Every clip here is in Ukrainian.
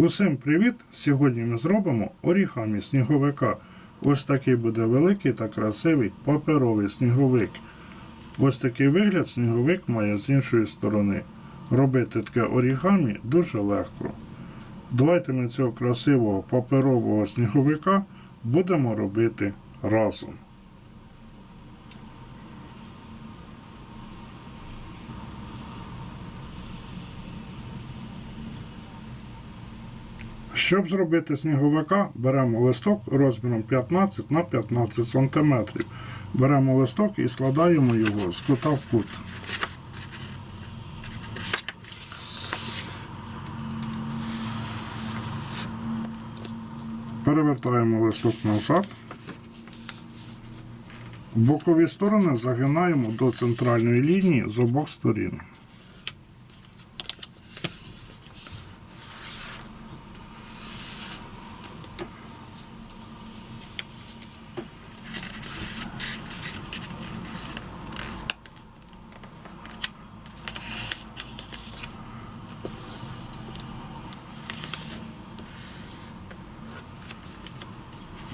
Усім привіт! Сьогодні ми зробимо орігамі сніговика. Ось такий буде великий та красивий паперовий сніговик. Ось такий вигляд сніговик має з іншої сторони. Робити таке орігамі дуже легко. Давайте ми цього красивого паперового сніговика будемо робити разом. Щоб зробити сніговика, беремо листок розміром 15 на 15 см. Беремо листок і складаємо його з кута в кут. Перевертаємо листок назад. Бокові сторони загинаємо до центральної лінії з обох сторін.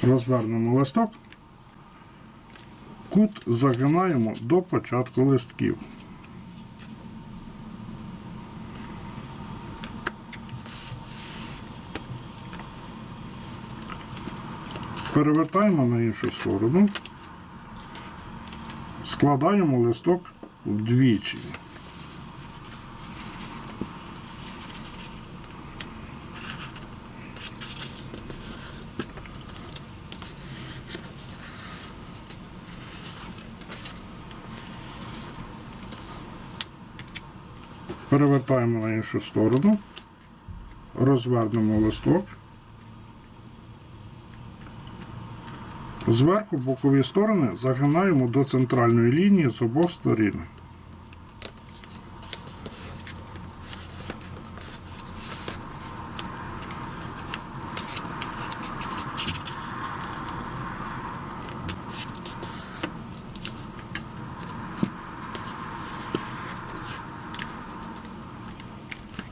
Розвернемо листок. Кут загинаємо до початку листків. Перевертаємо на іншу сторону. Складаємо листок вдвічі. Перевертаємо на іншу сторону, розвернемо листок. Зверху бокові сторони загинаємо до центральної лінії з обох сторін.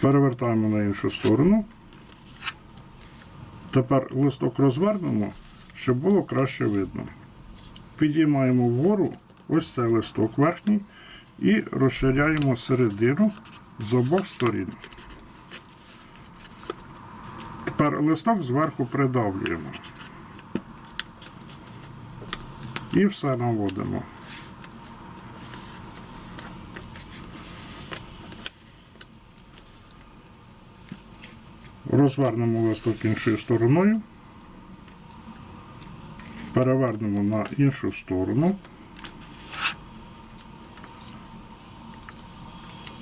Перевертаємо на іншу сторону. Тепер листок розвернемо, щоб було краще видно. Підіймаємо вгору ось цей листок верхній і розширяємо середину з обох сторін. Тепер листок зверху придавлюємо. І все наводимо. Розвернемо листок іншою стороною. Перевернемо на іншу сторону.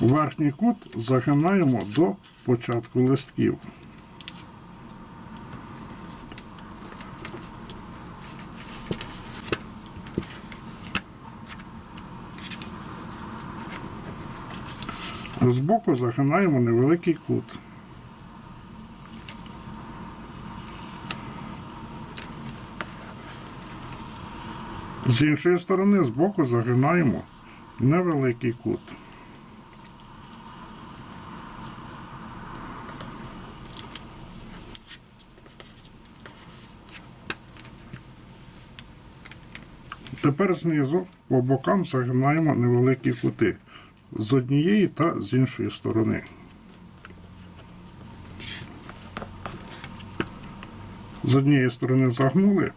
Верхній кут загинаємо до початку листків. Збоку загинаємо невеликий кут. З іншої сторони збоку загинаємо невеликий кут. Тепер знизу по бокам загинаємо невеликі кути з однієї та з іншої сторони. З однієї сторони загнули,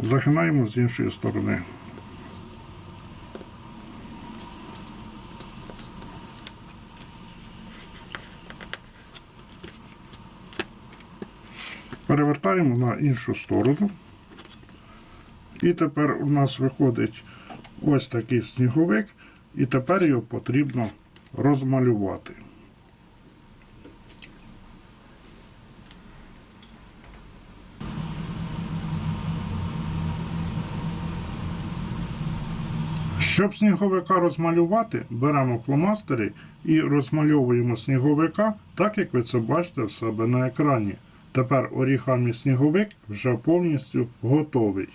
Загинаємо з іншої сторони. Перевертаємо на іншу сторону. І тепер у нас виходить ось такий сніговик, і тепер його потрібно розмалювати. Щоб сніговика розмалювати, беремо фломастери і розмальовуємо сніговика так, як ви це бачите в себе на екрані. Тепер орігамі сніговик вже повністю готовий.